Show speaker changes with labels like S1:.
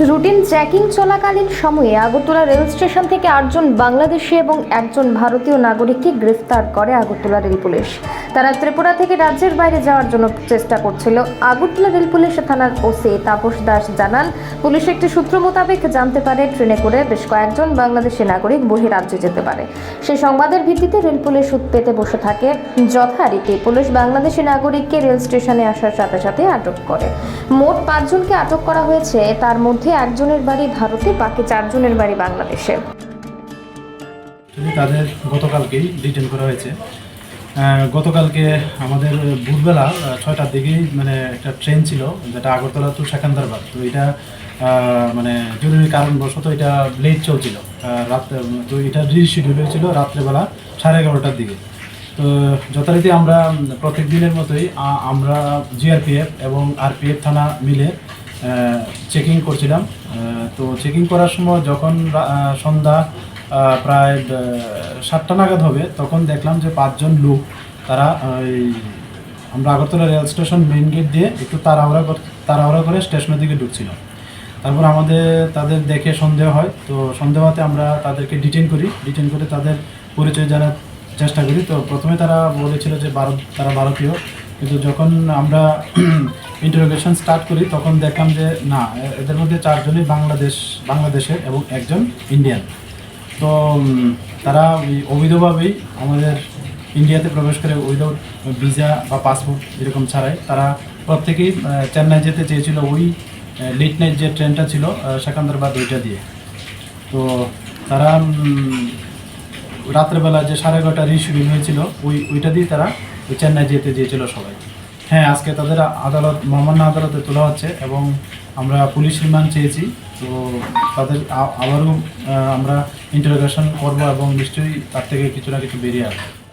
S1: Routine checking চলাকালীন সময়ে Agartala rail station থেকে আটজন বাংলাদেশি এবং একজন ভারতীয় নাগরিককে গ্রেফতার করে আগরতলা রেল পুলিশ। তারা ত্রিপুরা থেকে রাজ্যের বাইরে যাওয়ার জন্য চেষ্টা করছিল। আগরতলা রেল পুলিশ থানার ওসি তাপস দাস জানান, পুলিশ একটি সূত্র মোতাবেক জানতে পারে ট্রেনে করে বেশ কয়েকজন বাংলাদেশি নাগরিক বহিরাজ্যে যেতে পারে। সেই সংবাদের ভিত্তিতে রেল পুলিশ উৎপেতে বসে থাকে। যথারীতি পুলিশ বাংলাদেশি নাগরিককে রেল স্টেশনে আসার সাথে সাথে আটক করে। মোট পাঁচজনকে আটক করা হয়েছে। তার মধ্যে একজনের বাড়ি ভারতে, বাকি চারজনের বাড়ি বাংলাদেশে।
S2: তাদের গতকালকেই ডিটেন করা হয়েছে। গতকালকে আমাদের ভোরবেলা ছয়টার দিকেই মানে একটা ট্রেন ছিল যেটা আগরতলা টু সেকেন্দারবাদ। তো এটা মানে জরুরি কারণবশত এটা লেট চলছিল। রাত তো এটা রিশিডিউল হয়েছিল রাত্রেবেলা সাড়ে এগারোটার দিকে। তো যথারীতি আমরা প্রত্যেক দিনের মতোই আমরা জিআরপিএফ এবং আরপিএফ থানা মিলে চেকিং করছিলাম। তো চেকিং করার সময় যখন সন্ধ্যা প্রায় সাতটা নাগাদ হবে, তখন দেখলাম যে পাঁচজন লোক, তারা ওই আমরা Agartala rail station main gate দিয়ে একটু তাড়াহুড়া কর- তাড়াহুড়া করে স্টেশনের দিকে ঢুকছিল। তারপর আমাদের, তাদের দেখে সন্দেহ হয়, তো সন্দেহ হতে আমরা তাদেরকে ডিটেন করি। ডিটেন করে তাদের পরিচয় জানার চেষ্টা করি। তো প্রথমে তারা বলেছিল যে ভারত তারা ভারতীয় কিন্তু যখন আমরা ইন্টারোগেশন স্টার্ট করি, তখন দেখলাম যে, না এদের মধ্যে চারজনই বাংলাদেশ, বাংলাদেশের এবং একজন ইন্ডিয়ান তো তারা অবৈধভাবেই আমাদের ইন্ডিয়াতে প্রবেশ করে উইদাউট ভিসা বা পাসপোর্ট এরকম ছাড়াই, তারা প্রত্যেকেই চেন্নাই যেতে চেয়েছিল ওই লেট নাইট যে ট্রেনটা ছিল সেকান্দারবাদ ওইটা দিয়ে। তো, তারা রাত্রেবেলা যে সাড়ে এগারোটা রিশিডিউল হয়েছিল, ওই, ওইটা দিয়ে তারা চেন্নাই যেতে চেয়েছিল সবাই। হ্যাঁ আজকে তাদের আদালত, মহামান্য আদালতে তোলা হচ্ছে এবং আমরা পুলিশ রিমান্ড চেয়েছি। তো তাদের আবারও আমরা ইন্টারোগেশন করব এবং নিশ্চয়ই তার থেকে কিছু না কিছু বেরিয়ে আসবে।